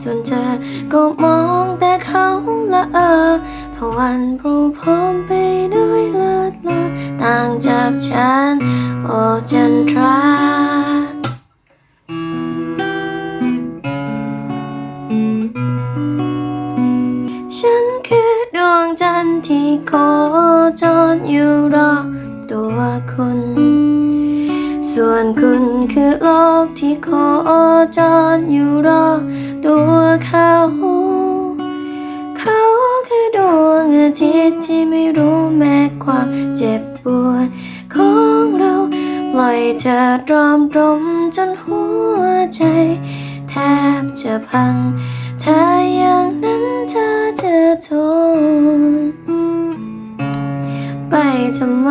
ส่วนเธอก็มองแต่เขาละเออทวันพรูพร้อมไปด้วยเลิศเลอต่างจากฉัน โอจันทราฉันคือดวงจันทร์ที่โคจรอยู่รอบตัวคุณ ส่วนคุณคือโลกที่โคจรอยู่รอตัวเขา เขาคือดวงอาทิตย์ที่ไม่รู้แม้ความเจ็บปวดของเราปล่อยเธอตรอมตรมจนหัวใจแทบจะพัง ถ้าอย่างนั้นเธอจะทนไปทำไม